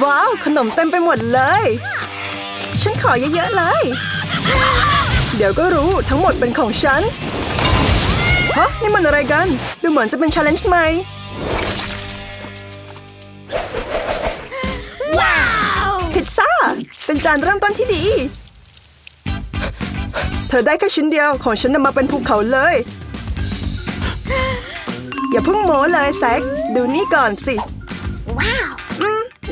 ว้าว ขนมเต็มไปหมดเลย ฉันขอเยอะๆเลย เดี๋ยวก็รู้ทั้งหมดเป็นของฉันฮะนี่มันอะไรกัน ดูเหมือนจะเป็นชาเลนจ์ใหม่พิซซ่า เป็นจานเริ่มต้นที่ดี เธอได้แค่ชิ้นเดียวของฉันนำมาเป็นภูเขาเลย อย่าเพิ่งโม้เลยแซกดูนี่ก่อนสิอืม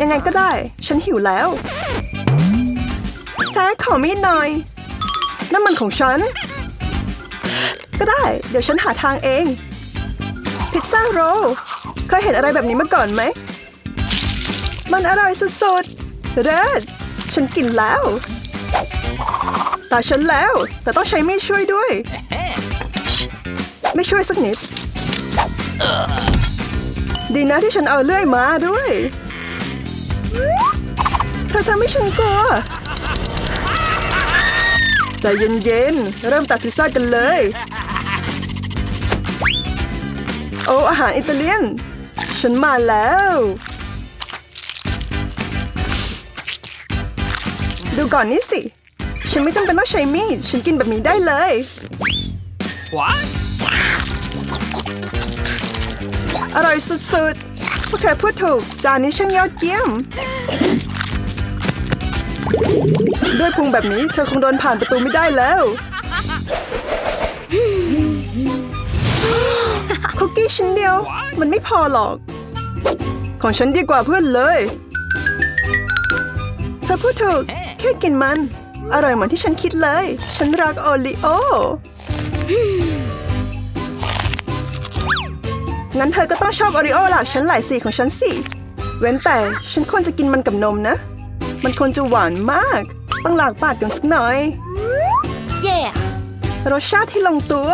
ยังไงก็ได้ ฉันหิวแล้วแซกขอมีดหน่อยนั่นมันของฉัน ก็ได้ เดี๋ยวฉันหาทางเอง พิซซ่าโรลเคยเห็นอะไรแบบนี้มาก่อนไหม มันอร่อยสุดๆ เลิศฉันกินแล้วตาฉันแล้ว แต่ต้องใช้มีดช่วยด้วย ไม่ช่วยสักนิด ดีนะที่ฉันเอาเลื่อยมาด้วย อทำให้ฉันกลัวใจเย็นๆ เริ่มตัดพิซซ่ากันเลย โอ้ อาหารอิตาเลียน ฉันมาแล้ว ดูก่อนนี่สิ ฉันไม่จำเป็นต้องใช้มีด ฉันกินแบบนี้ได้เลย What? อร่อยสุดๆ พวกเธอพูดถูกจานนี้ช่างยอดเยี่ยม ด้วยพุงแบบนี้เธอคงเดินผ่านประตูไม่ได้แล้วคุกกี้ชิ้นเดียว มันไม่พอหรอก ของฉันดีกว่าเพื่อนเลยเธอพูดถูกแค่กินมัน อร่อยเหมือนที่ฉันคิดเลย ฉันรักโอริโองั้นเธอก็ต้องชอบโอริโอหลากชั้นหลายสีของฉันสิ เว้นแต่ฉันควรจะกินมันกับนมนะ มันควรจะหวานมาก ต้องหลากปากกันสักหน่อย Yeah. รสชาติที่ลงตัว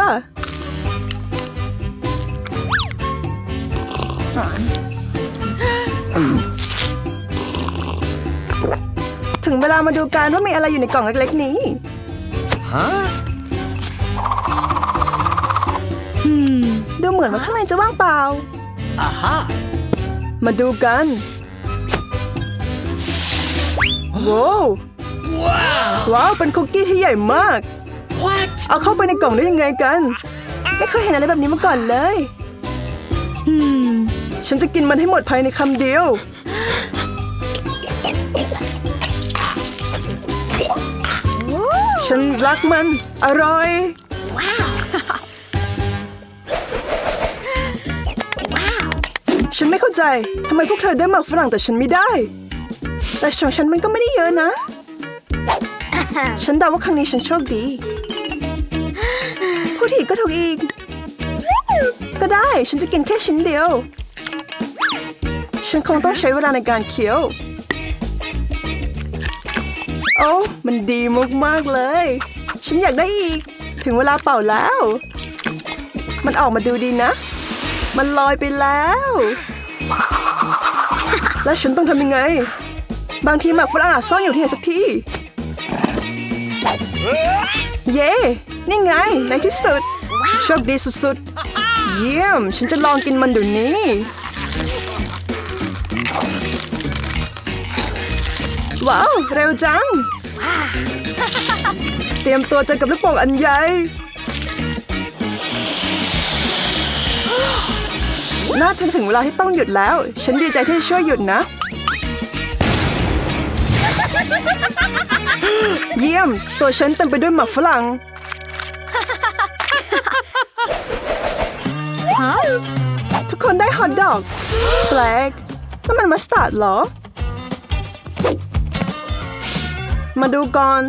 ถึงเวลามาดูกันว่ามีอะไรอยู่ในกล่องเล็กๆนี้ Huh? ดูเหมือนว่าข้างในจะว่างเปล่า Aha! มาดูกัน ว้าว Wow! ว้าว เป็นคุกกี้ที่ใหญ่มาก What? เอาเข้าไปในกล่องได้ยังไงกัน ไม่เคยเห็นอะไรแบบนี้มาก่อนเลย ฉันจะกินมันให้หมดภายในคำเดียว ฉันรักมัน อร่อย ฉันไม่เข้าใจ ทำไมพวกเธอได้หมักฝรั่งแต่ฉันไม่ได้ แต่ของฉันมันก็ไม่ได้เยอะนะ ฉันเดาว่าครั้งนี้ฉันโชคดีผู้ถีก็ถูกอีก ก็ได้ฉันจะกินแค่ชิ้นเดียว ฉันคงต้องใช้เวลาในการเคี้ยว โอ้มันดีมาก ๆ เลย ฉันอยากได้อีก ถึงเวลาเป่าแล้ว มันออกมาดูดีนะ มันลอยไปแล้ว แล้วฉันต้องทำยังไง บางทีหมักฝรั่งอาจซ่อนอยู่ที่ไหนสักที่ เย้ นี่ไง ในที่สุด โชคดีสุดๆ เยี่ยม ฉันจะลองกินมันเดี๋ยวนี้ ว้าว เร็วจัง เตรียมตัวเจอกับลูกโป่งอันใหญ่ น่าจะถึงเวลาที่ต้องหยุดแล้ว ฉันดีใจที่ช่วยหยุดนะ เยี่ยม ตัวฉันเต็มไปด้วยหมักฝรั่ง Huh? ทุกคนได้ฮอทดอก แปลกนั่นมันมัสตาร์ดเหรอ มาดูก่อน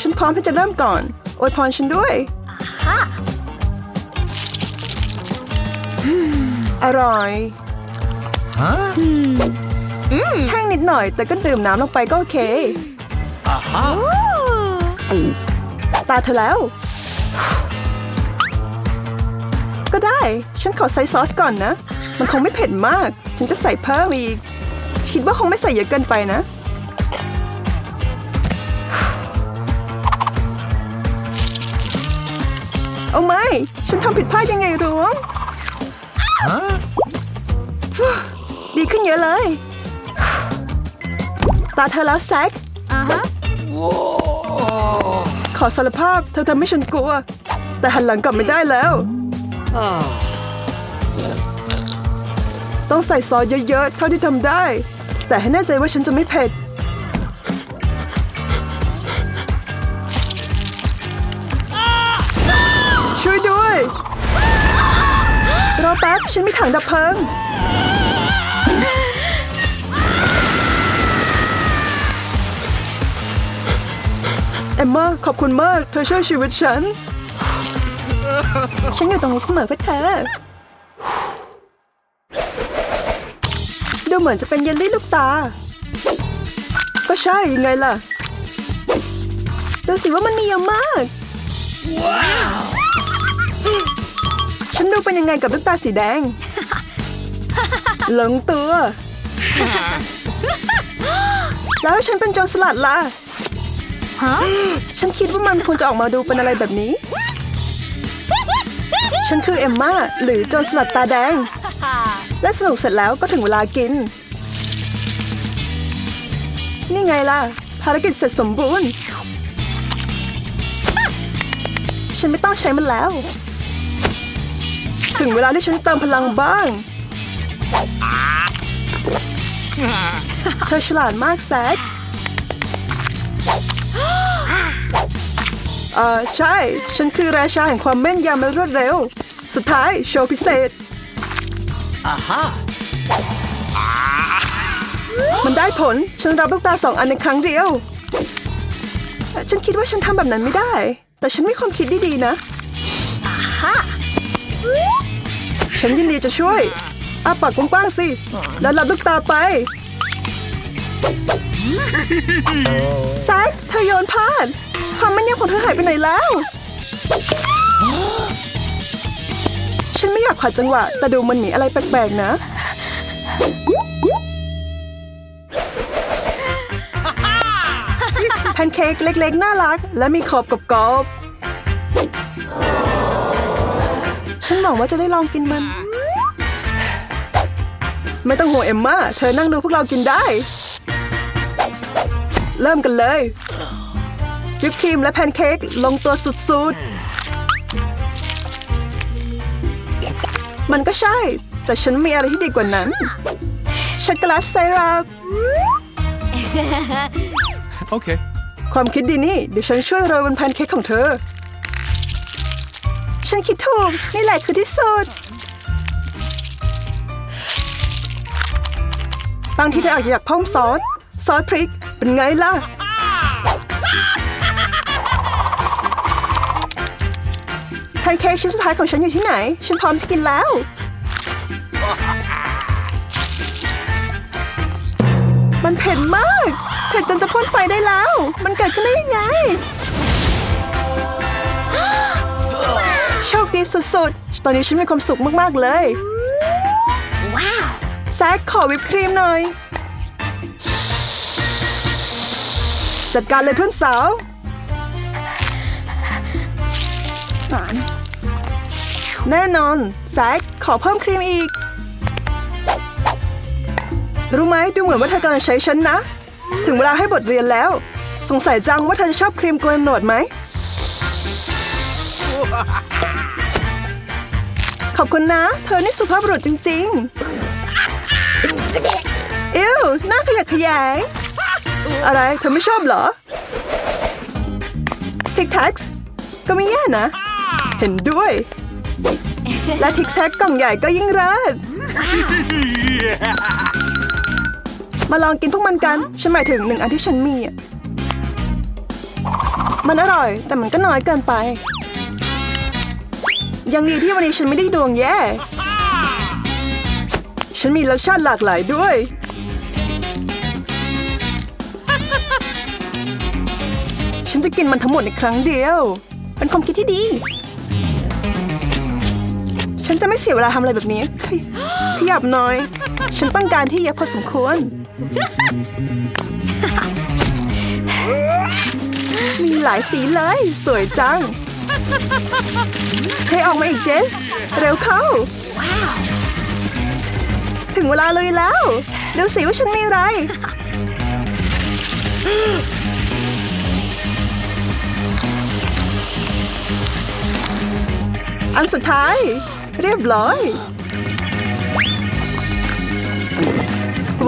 ฉันพร้อมที่จะเริ่มก่อนอวยพรฉันด้วย Ha. อร่อย Huh? แห้งนิดหน่อย แต่ก็ดื่มน้ำลงไปก็โอเค Aha! Ooh. ตาเธอแล้ว ก็ได้ ฉันขอใส่ซอสก่อนนะ มันคงไม่เผ็ดมาก ฉันจะใส่เพิ่มอีก คิดว่าคงไม่ใส่เยอะเกินไปนะเอาไม่ ฉันทำผิดพลาดยังไงรู้ Huh? ฟู้ขึ้นเยอะเลย ตาเธอแล้วแซก Uh huh. ขอสารภาพเธอทำให้ฉันกลัว แต่หันหลังกลับไม่ได้แล้ว ต้องใส่ซอสเยอะๆ เท่าที่ทำได้ แต่ให้แน่ใจว่าฉันจะไม่เผ็ด ช่วยด้วย รอแป๊บ ฉันมีถังดับเพลิง มมาขอบคุณมาก เธอช่วยชีวิตฉัน ฉันอยู่ตรงนี้เสมอเพื่อเธอ ดูเหมือนจะเป็นเยลลี่ลูกตา ก็ใช่ยังไงล่ะ ดูสิว่ามันมีเยอะมาก ฉันดูเป็นยังไงกับลูกตาสีแดง หลงตัว แล้วฉันเป็นโจรสลัดล่ะ Huh? ฉันคิดว่ามันควรจะออกมาดูเป็นอะไรแบบนี้ ฉันคือเอมมาหรือโจรสลัดตาแดง และสนุกเสร็จแล้วก็ถึงเวลากิน นี่ไงล่ะ ภารกิจเสร็จสมบูรณ์ ฉันไม่ต้องใช้มันแล้ว ถึงเวลาที่ฉันเติมพลังบ้าง เธอฉลาดมากแซก เออใช่ ฉันคือราชาแห่งความแม่นยำและรวดเร็ว สุดท้ายโชว์พิเศษ Aha! มันได้ผล ฉันรับลูกตาสองอันในครั้งเดียว ฉันคิดว่าฉันทำแบบนั้นไม่ได้ แต่ฉันมีความคิดดีๆนะฉันยินดีจะช่วยอาปากกว้างๆสิ แล้วรับลูกตาไป แซคเธอโยนพลาดความแม่นยำของเธอหายไปไหนแล้ว ฉันไม่อยากขัดจังหวะ แต่ดูมันมีอะไรแปลกๆนะแพนเค้กเล็กๆ น่ารัก และมีขอบกรอบๆฉันหวังว่าจะได้ลองกินมัน ไม่ต้องห่วงเอมมาเธอนั่งดูพวกเรากินได้ เริ่มกันเลยวิปครีมและแพนเค้กลงตัวสุดๆ มันก็ใช่ แต่ฉันมีอะไรที่ดีกว่านั้น ช็อกโกแลตไซรัป Okay. ความคิดดีนี่ เดี๋ยวฉันช่วยโรยบนแพนเค้กของเธอ ฉันคิดถูก นี่แหละคือที่สุดบางทีเธออาจจะอยากเพิ่มซอส ซอสพริก เป็นไงล่ะ แพนเค้กชิ้นสุดท้ายของฉันอยู่ที่ไหน ฉันพร้อมจะกินแล้ว มันเผ็ดมาก เผ็ดจนจะพ่นไฟได้แล้ว มันเกิดขึ้นได้ยังไง โชคดีสุดๆ ตอนนี้ฉันมีความสุขมากๆเลย Wow. แซคขอวิปครีมหน่อย จัดการเลยเพื่อนสาวแน่นอนแซคขอเพิ่มครีมอีก รู้ไหมดูเหมือนว่าเธอกำลังใช้ฉันนะ ถึงเวลาให้บทเรียนแล้ว สงสัยจังว่าเธอจะชอบครีมโกนหนวดไหม ขอบคุณนะ เธอนี่สุภาพบุรุษจริง ๆ อิวหน้าขยักขยาย อะไร เธอไม่ชอบเหรอทิกแท็กก็ไม่แย่นะ เห็นด้วย และทิกแท็กกล่องใหญ่ก็ยิ่งเลิศมาลองกินพวกมันกัน ฉันหมายถึงหนึ่งอันที่ฉันมีอะมันอร่อย แต่มันก็น้อยเกินไป ยังดีที่วันนี้ฉันไม่ได้ดวงแย่ ฉันมีรสชาติหลากหลายด้วย ฉันจะกินมันทั้งหมดในครั้งเดียว เป็นความคิดที่ดี ฉันจะไม่เสียเวลาทำอะไรแบบนี้ ขยับหน่อย ฉันต้องการที่เยอะพอสมควร มีหลายสีเลย สวยจังเทออกมาอีกเจส เร็วเข้า ถึงงเวลาเลยแล้วดูสิว่าฉันมีอะไร อันสุดท้าย เรียบร้อย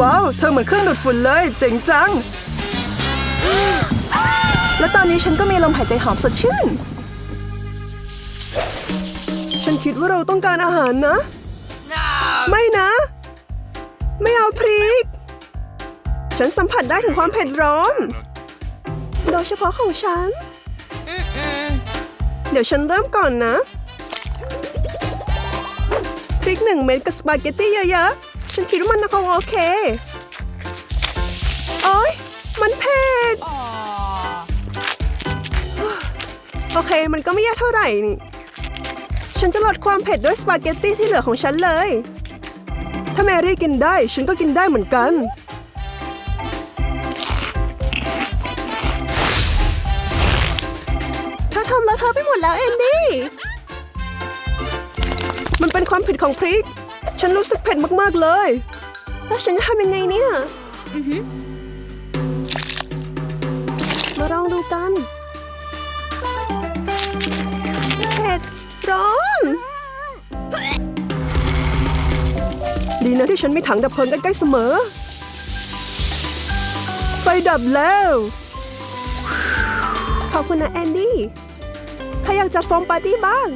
ว้าว เธอเหมือนเครื่องดูดฝุ่นเลย เจ๋งจัง และตอนนี้ฉันก็มีลมหายใจหอมสดชื่น ฉันคิดว่าเราต้องการอาหารนะ ไม่นะ ไม่เอาพริก ฉันสัมผัสได้ถึงความเผ็ดร้อน โดยเฉพาะของฉัน เดี๋ยวฉันเริ่มก่อนนะพ ริกหนึ่งเม็ดกับสปาเกตตี้เยอะๆ ฉันคิดว่ามันคงโอเค โอ๊ยมันเผ็ด โอเค มันก็ไม่ยากเท่าไหร่นี่ ฉันจะลดความเผ็ดด้วยสปาเกตตี้ที่เหลือของฉันเลย ถ้าแมรี่กินได้ ฉันก็กินได้เหมือนกันเธอทำแล้วเธอไปหมดแล้วเอน มันเป็นความผิดของพริก ฉันรู้สึกเผ็ดมากๆเลย แล้วฉันจะทำยังไงเนี่ยมาลองดูกันเผ็ดร้อนดีนะที่ฉันมีถังดับเพลิงใกล้ๆเสมอ ไฟดับแล้ว ขอบคุณนะแอนดี้ ใครอยากจัดโฟมปาร์ตี้บ้าง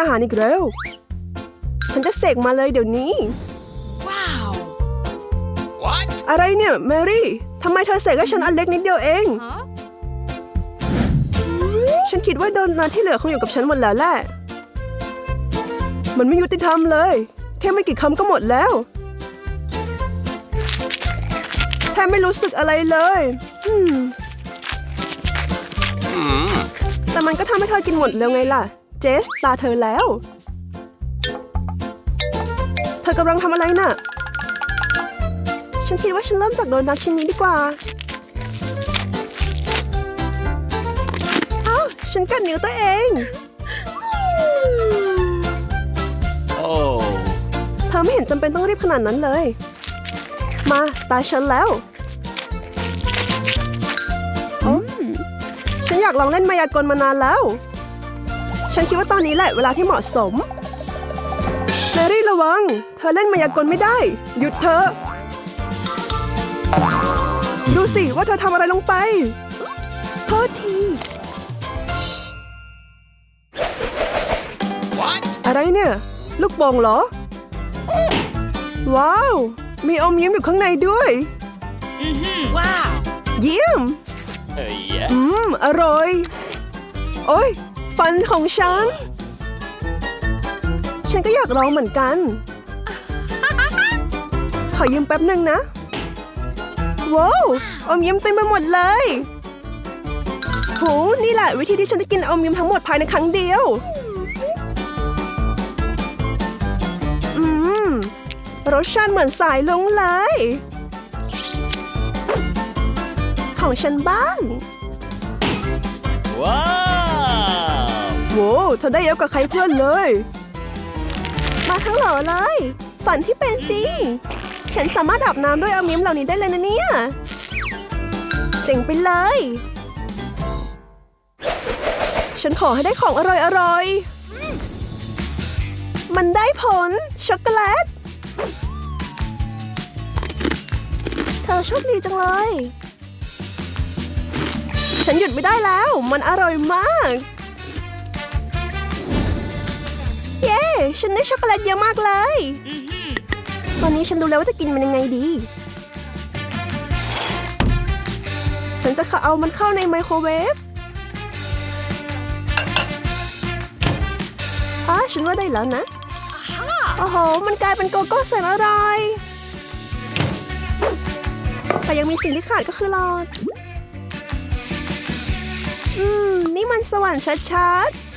อาหารอีกแล้ว ฉันจะเสกมาเลยเดี๋ยวนี้ Wow. What? อะไรเนี่ยแมรี่ทำไมเธอเสกให้ฉันอันเล็กนิดเดียวเอง Huh? ฉันคิดว่าโดนัทที่เหลือคงอยู่กับฉันหมดแล้วแหละ มันไม่ยุติธรรมเลย แค่ไม่กี่คำก็หมดแล้วแทบไม่รู้สึกอะไรเลยอืมแต่มันก็ทำให้เธอกินหมดแล้วไงล่ะ เจสตาเธอแล้ว เธอกำลังทำอะไรน่ะ ฉันคิดว่าฉันเริ่มจากโดนัทชิ้นนี้ดีกว่าเอ้าฉันกัดนิ้วตัวเอง Oh. เธอไม่เห็นจำเป็นต้องรีบขนาดนั้นเลย มาตาฉันแล้วอืมฉันอยากลองเล่นมายากลมานานแล้ว ฉันคิดว่าตอนนี้แหละเวลาที่เหมาะสมแมรี่ระวัง เธอเล่นมายากลไม่ได้ หยุดเธอะดูสิว่าเธอทำอะไรลงไป Oops. โทษที What? อะไรเนี่ย ลูกโป่งเหรอ ว้าว มีอมยิ้มอยู่ข้างในด้วย Mm-hmm. Wow. เยี่ยม Uh, yeah. อืม อร่อย โอ้ย ฟันของฉัน ฉันก็อยากลองเหมือนกัน ขอยืมแป๊บหนึ่งนะ ว้าว อมยิ้มเต็มไปหมดเลยโหนี่แหละวิธีที่ฉันจะกินอมยิ้มทั้งหมดภายในครั้งเดียว อืม รสชาติเหมือนสายลงเลย ของฉันบ้าง ว้ โว้เธอได้เยอะกว่าใครเพื่อนเลย มาทั้งหล่อเลย ฝันที่เป็นจริง ฉันสามารถอาบน้ำด้วยอมิมเหล่านี้ได้เลยนะเนี่ย เจ๋งไปเลย ฉันขอให้ได้ของอร่อยอร่อยๆมันได้ผล ช็อกโกแลต เธอโชคดีจังเลย ฉันหยุดไม่ได้แล้ว มันอร่อยมาก ฉันได้ช็อกโกแลตเยอะมากเลย Mm-hmm. ตอนนี้ฉันรู้แล้วว่าจะกินมันยังไงดี ฉันจะเอามันเข้าในไมโครเวฟอะฉันว่าได้แล้วนะโอ้โห มันกลายเป็นโกโก้แสนอร่อย แต่ยังมีสิ่งที่ขาดก็คือหลอด อืม นี่มันสวรรค์ชัดๆ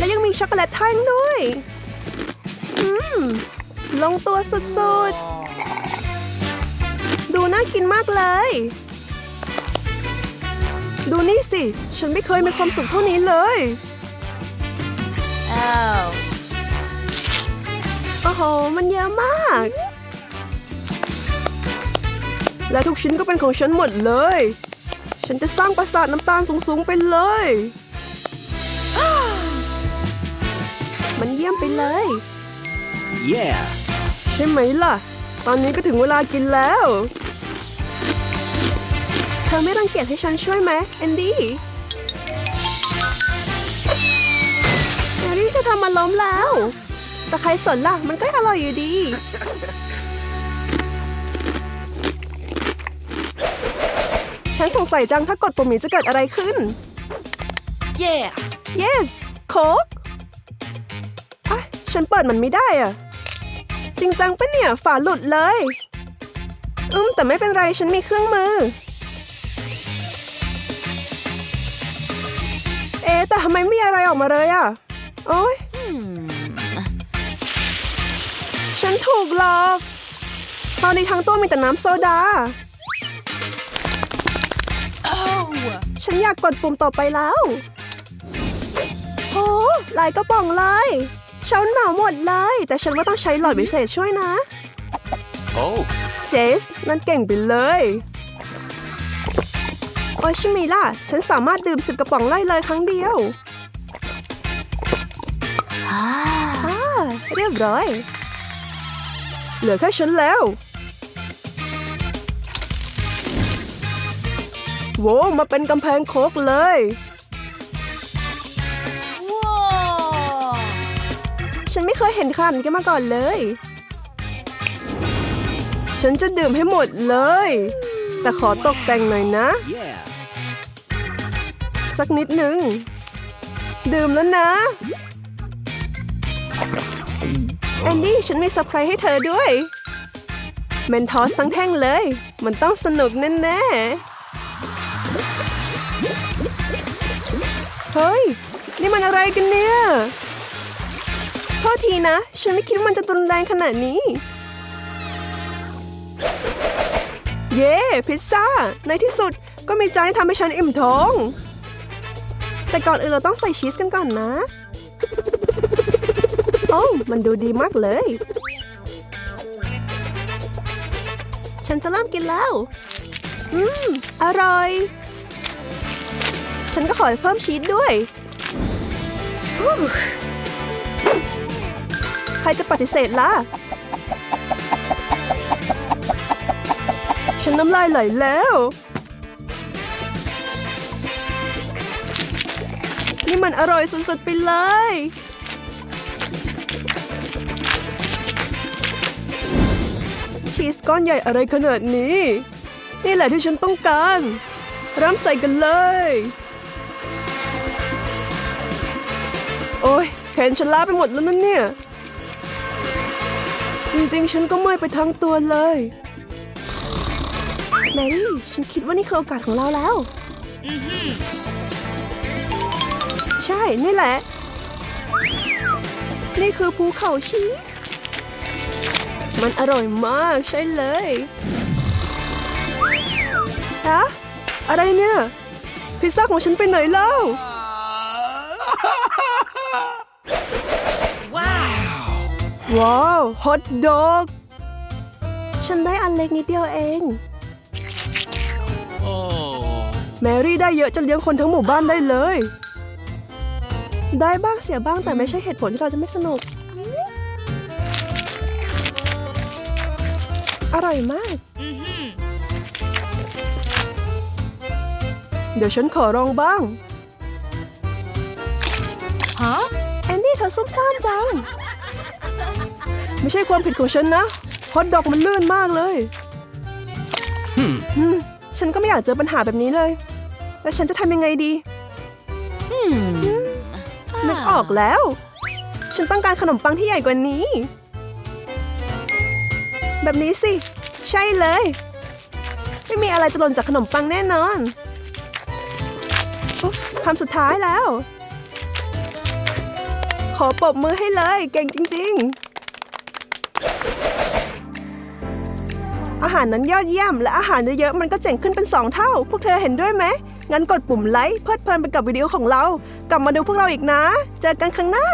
และยังมีช็อกโกแลตแท่งด้วย อืม ลงตัวสุดๆ ดูน่ากินมากเลย ดูนี่สิ ฉันไม่เคยมีความสุขเท่านี้เลย Wow. โอ้โห มันเยอะมาก และทุกชิ้นก็เป็นของฉันหมดเลย ฉันจะสร้างปราสาทน้ำตาลสูงๆไปเลย มันเยี่ยมไปเลย Yeah. ใช่ไหมล่ะ ตอนนี้ก็ถึงเวลากินแล้ว เธอไม่รังเกียจให้ฉันช่วยไหมแอนดี้แอนดี้จะทำมาล้มแล้ว แต่ใครสนล่ะ มันก็อร่อยอยู่ดี ฉันสงสัยจังถ้ากดปุ่มนี้จะเกิดอะไรขึ้น Yeah. yes โค้กอะ ฉันเปิดมันไม่ได้อะจริงจังปะเนี่ย ฝาหลุดเลย อืมแต่ไม่เป็นไรฉันมีเครื่องมือ เอ๊แต่ทำไมไม่มีอะไรออกมาเลยอะ โอ๊ยฉันถูกหลอก ตอนนี้ทั้งตัวมีแต่น้ำโซดา Oh. ฉันอยากกดปุ่มต่อไปแล้วโอ้หลายกระป๋องเลย ฉันเหมาหมดเลย แต่ฉันว่าต้องใช้หลอดพิเศษช่วยนะ Oh. เจส นั่นเก่งไปเลย โอ้ยชิมิล่ะ ฉันสามารถดื่มสิบกระป๋องไล่เลยครั้งเดียวอ่าเรียบร้อย เหลือแค่ฉันแล้วโว้มาเป็นกำแพงโคกเลย เคยเห็นขนาดนี้กันมาก่อนเลย ฉันจะดื่มให้หมดเลย แต่ขอตกแต่งหน่อยนะ Yeah. สักนิดหนึ่งดื่มแล้วนะแอนดี้ฉันมีเซอร์ไพรส์ให้เธอด้วย เมนทอสทั้งแท่งเลย มันต้องสนุกแน่ๆ เฮ้ย นี่มันอะไรกันเนี่ย โทษทีนะ ฉันไม่คิดว่ามันจะรุนแรงขนาดนี้ เย้ พิซซ่า ในที่สุดก็มีจานที่ทำให้ฉันอิ่มท้อง แต่ก่อนอื่นเราต้องใส่ชีสกันก่อนนะ โอ้มันดูดีมากเลย ฉันจะเริ่มกินแล้ว อืม อร่อย ฉันก็ขอเพิ่มชีสด้วยอู้ ใครจะปฏิเสธล่ะ ฉันน้ำลายไหลแล้ว นี่มันอร่อยสุดๆไปเลยชีสก้อนใหญ่อะไรขนาดนี้ นี่แหละที่ฉันต้องการเริ่มใส่กันเลย โอ้ยแขนฉันล้าไปหมดแล้วนั่นเนี่ย จริงๆ ฉันก็เมื่อยไปทั้งตัวเลย แมรี่ ฉันคิดว่านี่คือโอกาสของเราแล้ว Mm-hmm. ใช่ นี่แหละ นี่คือภูเขาชีส มันอร่อยมากใช่เลยฮะอะไรเนี่ย พิซซ่าของฉันไปไหนแล้ว ว้าวฮอทดอกฉันได้อันเล็กนิดเดียวเอง Oh. แมรี่ได้เยอะจนเลี้ยงคนทั้งหมู่บ้านได้เลย ได้บ้างเสียบ้างแต่ไม่ใช่เหตุผลที่เราจะไม่สนุก อร่อยมาก Mm-hmm. เดี๋ยวฉันขอลองบ้าง Huh? แอนดี้เธอซุ่มซ่ามจัง ไม่ใช่ความผิดของฉันนะฮอตดอกมันลื่นมากเลยอืมฉันก็ไม่อยากเจอปัญหาแบบนี้เลย แล้วฉันจะทำยังไงดีนึกออกแล้ว ฉันต้องการขนมปังที่ใหญ่กว่านี้ แบบนี้สิ ใช่เลย ไม่มีอะไรจะหล่นจากขนมปังแน่นอนอุ๊ฟคำสุดท้ายแล้ว ขอปรบมือให้เลย เก่งจริง ๆ อาหารนั้นยอดเยี่ยม และอาหารเยอะๆมันก็เจ๋งขึ้นเป็น 2 เท่า พวกเธอเห็นด้วยไหม งั้นกดปุ่มไลค์เพลิดเพลินไปกับวิดีโอของเรา กลับมาดูพวกเราอีกนะ เจอกันครั้งหน้า